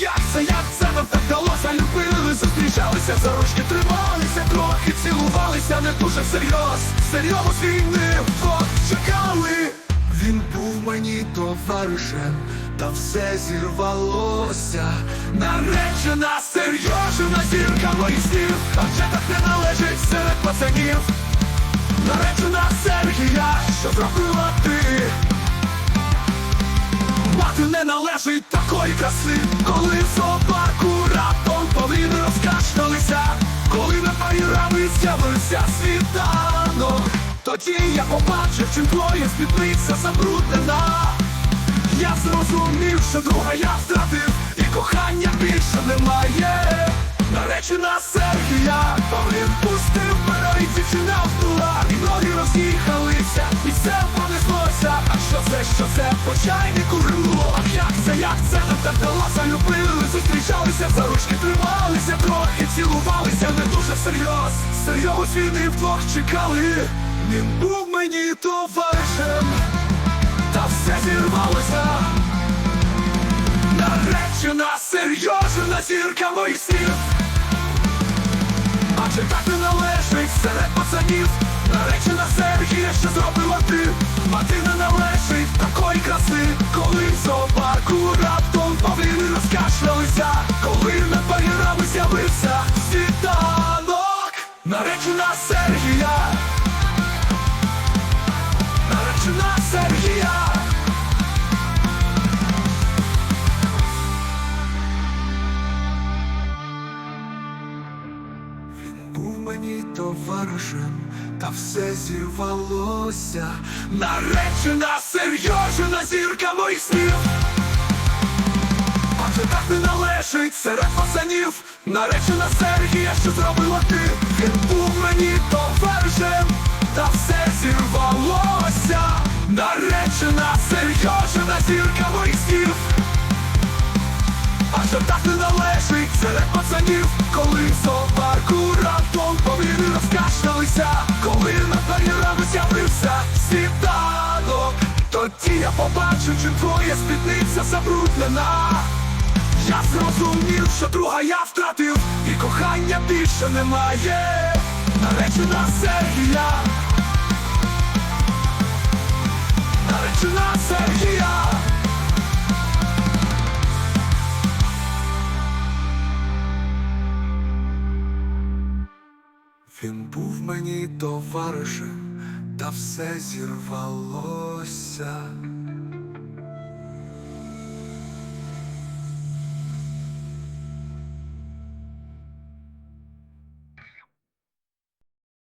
як це, як це нам так вдалося? Любили, зустрічалися, за ручки трималися Трохи цілувалися, не дуже всерйоз. Серйозно з війни вдвох чекали. Він був мені товаришем, та все зірвалося. Наречена серйозна зірка моїх снів Адже так не належить серед пацанів. Наречена Сергія, що зробила ти Мати не належить такої краси, коли зоопарку раптом повинні розкашналися, коли на паїрами з'явився світанок, тоді я побачив, чим твоя спідниця забруднена. Я зрозумів, що друга я втратив, і кохання більше немає. Наречена Сергія, Павлін пустив і дівчина втула, і ноги роз'їхалися, і все понеслося. А що це, що це по чайнику рило? Ах, як це, це нам любили, зустрічалися, за ручки трималися, трохи цілувалися, не дуже всерйоз. Серйозно війни вдвох чекали. Він був мені товаришем, та все зірвалося. Наречена серйозна зірка моїх Адже так не належить серед пацанів Наречена Сергія, що зробила ти Наречена Сергія Наречена Сергія був мені товаришем, та все зірвалося. Наречена серйозна зірка моїх снів. Належить серед пацанів. Наречена Сергія, що зробила ти. Він був мені товаришем, та все зірвалося. Наречена серйозна зірка моїх снів. Адже так не належить серед пацанів, коли в зоопарку раптом повіри розкашлялися, коли на над бар'єрами з'явився світанок, тоді я побачив, чим твоя спідниця забруднена. Я зрозумів, що друга я втратив, і кохання більше немає. Наречена Сергія. Наречена Сергія. Він був мені товаришем, та все зірвалося.